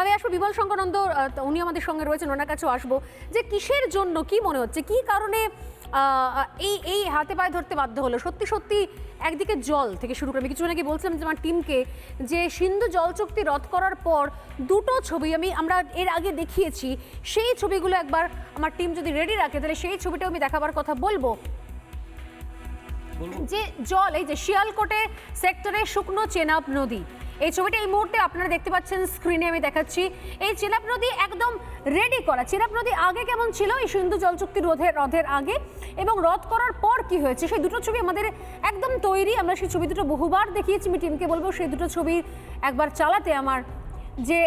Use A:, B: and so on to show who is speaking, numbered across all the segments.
A: আমি আসব বিমল শঙ্করনন্দ তো উনি আমাদের সঙ্গে রয়েছেন ওনার কাছেও আসব। যে কিসের জন্য কি মনে হচ্ছে? কি কারণে এই এই হাতে পায়ে ধরতে বাধ্য হলো? সত্যি সত্যি একদিকে জল থেকে শুরু করে আমি কিছু নাকি বলছিলাম যে আমার টিমকে যে সিন্ধু জল চুক্তি রদ করার পর দুটো ছবি আমি আমরা এর আগে দেখিয়েছি সেই ছবিগুলো একবার আমার টিম যদি রেডি রাখে তাহলে সেই ছবিটাও আমি দেখাবার কথা বলব। যে জল এই যে শিয়ালকোটে সেক্টরে শুকনো চেনাব নদী এই ছবিটা এই মুহূর্তে আপনারা দেখতে পাচ্ছেন স্ক্রিনে আমি দেখাচ্ছি। এই চেনাব নদী একদম রেডি করা। চেনাব নদী আগে কেমন ছিল? এই সিন্ধু জল চুক্তি রোধের রথের আগে। এবং রদ করার পর কি হয়েছে? সেই দুটো ছবি আমাদের একদম তৈরি। আমরা সেই ছবি দুটো বহুবার দেখিয়েছি। আমি টিমকে বলব সেই দুটো ছবি একবার চালাতে আমার। যে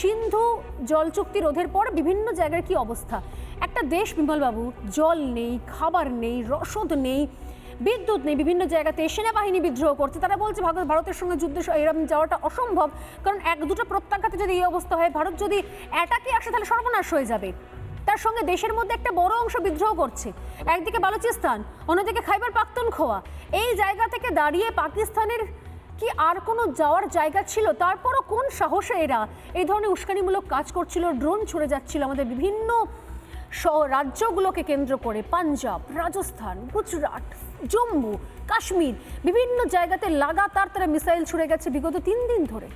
A: সিন্ধু জল চুক্তি রোধের পর বিভিন্ন জায়গার কি অবস্থা? একটা দেশ বিমলবাবু, জল নেই, খাবার নেই, রসদ নেই। বিদ্যুৎ নেই, বিভিন্ন জায়গাতে সেনাবাহিনী বিদ্রোহ করছে। তারা বলছে ভারত, ভারতের সঙ্গে যুদ্ধ এরকম যাওয়াটা অসম্ভব। কারণ এক, দুটো প্রত্যাঘাতে যদি এই অবস্থা হয়, ভারত যদি অ্যাটাকে আসে, তাহলে সর্বনাশ হয়ে যাবে। তার সঙ্গে দেশের মধ্যে একটা বড় অংশ বিদ্রোহ করছে। একদিকে বালুচিস্তান, অন্যদিকে খাইবার পাখতুনখোয়া এই জায়গা থেকে দাঁড়িয়ে পাকিস্তানের কি আর কোনো যাওয়ার জায়গা ছিল? তারপরও কোন সাহসে এরা? এই ধরনের উস্কানিমূলক কাজ করছিল, ড্রোন ছুড়ে যাচ্ছিল আমাদের বিভিন্ন রাজ্যগুলোকে কেন্দ্র করে। পাঞ্জাব, রাজস্থান, গুজরাট জম্মু, কাশ্মীর, বিভিন্ন জায়গাতে লাগাতার তারা মিসাইল ছুড়ে গেছে বিগত তিন দিন ধরে।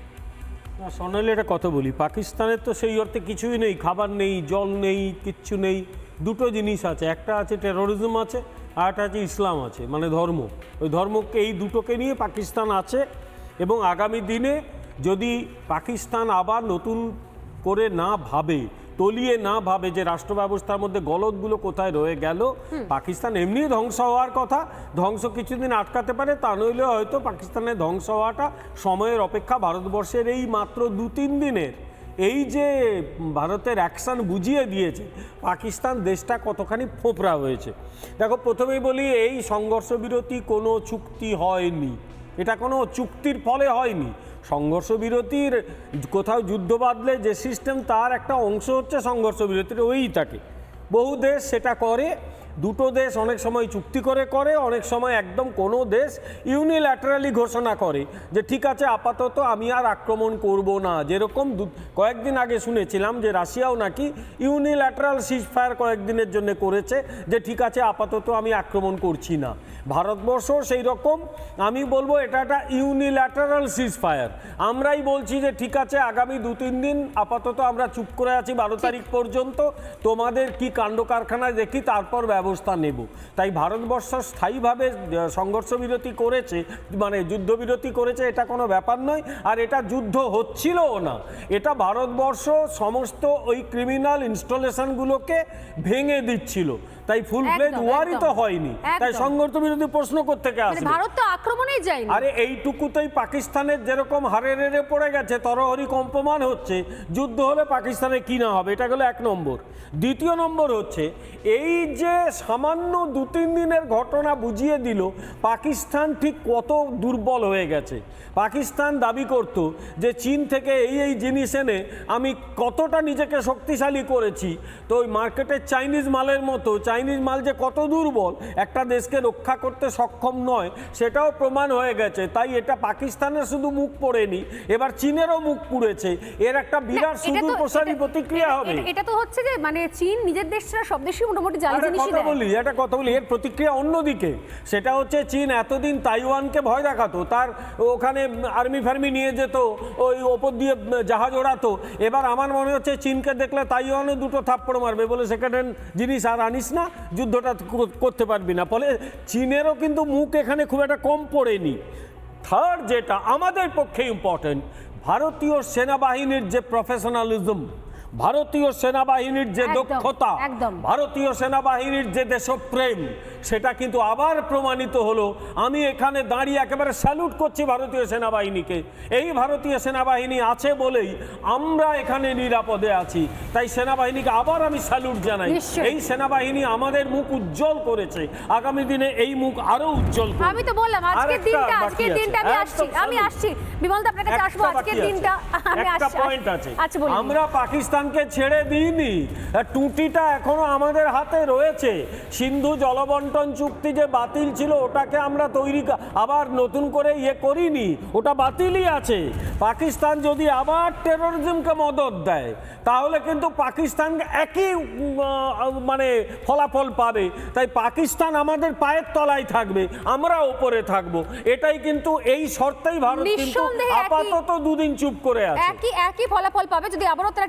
B: সোনালি এটা কথা বলি পাকিস্তানের তো সেই অর্থে কিছুই নেই, খাবার নেই, জল নেই, কিচ্ছু নেই, দুটো জিনিস আছে, একটা আছে টেরোরিজম আছে, আর একটা আছে ইসলাম আছে মানে ধর্ম। ওই ধর্মকে, এই দুটোকে নিয়ে পাকিস্তান আছে, এবং আগামী দিনে যদি পাকিস্তান আবার নতুন করে না ভাবে তলিয়ে না ভাবে যে রাষ্ট্র ব্যবস্থার মধ্যে গলতগুলো কোথায় রয়ে গেল পাকিস্তান এমনি ধ্বংস হওয়ার কথা। ধ্বংস কিছুদিন আটকাতে পারে তা নইলে হয়তো পাকিস্তানের ধ্বংস হওয়াটা সময়ের অপেক্ষা ভারতবর্ষের এই মাত্র দু তিন দিনের। এই যে ভারতের অ্যাকশন বুঝিয়ে দিয়েছে পাকিস্তান দেশটা কতখানি ফোপরা হয়েছে। দেখো প্রথমেই বলি এই সংঘর্ষ বিরতি কোনো চুক্তি হয়নি। এটা কোনো চুক্তির ফলে হয়নি। সংঘর্ষ বিরতির কোথাও যুদ্ধ বাঁধলে যে সিস্টেম তার একটা অংশ হচ্ছে সংঘর্ষ বিরতির ওই থাকে বহু দেশ সেটা করে দুটো দেশ অনেক সময় চুক্তি করে করে অনেক সময় একদম কোনো দেশ ইউনিল্যাটারালি ঘোষণা করে যে ঠিক আছে আপাতত আমি আর আক্রমণ করব না। যেরকম দু- কয়েকদিন আগে শুনেছিলাম যে রাশিয়াও নাকি ইউনিল্যাটারাল সিজফায়ার কয়েকদিনের জন্য করেছে যে ঠিক আছে আপাতত আমি আক্রমণ করছি না। ভারতবর্ষ সেই রকম আমি বলব এটা একটা ইউনিল্যাটারাল সিজফায়ার আমরাই বলছি যে ঠিক আছে আগামী দু তিন দিন আপাতত আমরা চুপ করে আছি বারো তারিখ পর্যন্ত। তোমাদের কি কাণ্ড কারখানায় দেখি তারপর ব্যবস্থা নেব। তাই ভারতবর্ষ স্থায়ীভাবে আহ, সংঘর্ষ বিরতি করেছে মানে যুদ্ধবিরতি করেছে এটা কোনো ব্যাপার নয়। আর এটা যুদ্ধ হচ্ছিলও না। এটা ভারতবর্ষ সমস্ত ওই ক্রিমিনাল ইনস্টলেশনগুলোকে ভেঙে দিচ্ছিল। তাই ফুল প্লেজ ওয়ারই তো হয়নি। তাই সংঘর্ষ বিরোধী প্রশ্ন করতে
A: মানে
B: আসবে?
A: ভারত তো আক্রমণেই যায়নি।
B: আরে এইটুকুতেই পাকিস্তানের যেরকম হারে রেড়ে পড়ে গেছে তরহরি কম্পমান হচ্ছে যুদ্ধ হলে পাকিস্তানে কি না হবে? এটা গেলো এক নম্বর। দ্বিতীয় নম্বর হচ্ছে এই যে সামান্য দু তিন দিনের ঘটনা বুঝিয়ে দিল পাকিস্তান ঠিক কত দুর্বল হয়ে গেছে। পাকিস্তান দাবি করত যে চীন থেকে এই এই জিনিস এনে আমি কতটা নিজেকে শক্তিশালী করেছি। তো ওই মার্কেটের চাইনিজ মালের মতো চাইনিজ মাল যে কত দুর্বল একটা দেশকে রক্ষা করতে সক্ষম নয় সেটাও প্রমাণ হয়ে গেছে। তাই এটা পাকিস্তানের শুধু মুখ পড়েনি এবার চীনেরও মুখ পুড়েছে। এর একটা বিরাট সুদূর প্রসারী প্রতিক্রিয়া হবে।
A: এটা- তো হচ্ছে যে মানে চীন নিজের দেশ ছাড়া সব দেশই মোটামুটি
B: একটা
A: জিনিসই
B: বলি একটা কথা বলি এর প্রতিক্রিয়া অন্যদিকে। সেটা হচ্ছে চীন এতদিন তাইওয়ানকে ভয় দেখাতো তার ওখানে আর্মি ফার্মি নিয়ে যেত ওই ওপর দিয়ে জাহাজ ওড়াতো। এবার আমার মনে হচ্ছে চীনকে দেখলে তাইওয়ানও দুটো থাপ্পড় মারবে বলে সেকেন্ড হ্যান্ড জিনিস আর আনিস না যুদ্ধটা করতে পারবি না। ফলে চীনেরও কিন্তু মুখ এখানে খুব একটা কম পড়েনি। থার্ড যেটা আমাদের পক্ষে ইম্পর্টেন্ট ভারতীয় সেনাবাহিনীর যে প্রফেশনালিজম ভারতীয় সেনাবাহিনীর যে দক্ষতা ভারতীয় সেনাবাহিনীর যে দেশপ্রেম সেটা কিন্তু আবার প্রমাণিত হলো। আমি এখানে দাঁড়িয়ে একেবারে স্যালুট করছি ভারতীয় সেনাবাহিনীকে। এই ভারতীয় সেনাবাহিনী আছে বলেই আমরা এখানে নিরাপদে আছি। তাই সেনাবাহিনীকে আবার আমি স্যালুট জানাই। এই সেনাবাহিনী আমাদের মুখ উজ্জ্বল করেছে। আগামী দিনে এই মুখ আরও উজ্জ্বল
A: আমি তো বললাম আজকের দিনটা আজকের দিনটা আমি আসছি আমি। আসছি। আপনার কাছে আসব। আজকের দিনটা আমি
B: একটা
A: আসছি।
B: পয়েন্ট আছে।
A: আচ্ছা বলুন।
B: আমরা পাকিস্তান পাকিস্তানকে ছেড়ে দিইনি। টুটিটা এখনও আমাদের হাতে রয়েছে। সিন্ধু জলবন্টন চুক্তি যে বাতিল ছিল ওটাকে আমরা তৈরি আবার নতুন করে ইয়ে করিনি। ওটা বাতিলই আছে। পাকিস্তান যদি আবার টেরোরিজমকে মদত দেয় তাহলে কিন্তু পাকিস্তান একই মানে ফলাফল পাবে। তাই পাকিস্তান আমাদের পায়ের তলায় থাকবে আমরা ওপরে থাকব। এটাই কিন্তু এই শর্তেই ভারত কিন্তু আপাতত দুদিন চুপ করে আছে।
A: একই একই ফলাফল পাবে যদি আবারও তারা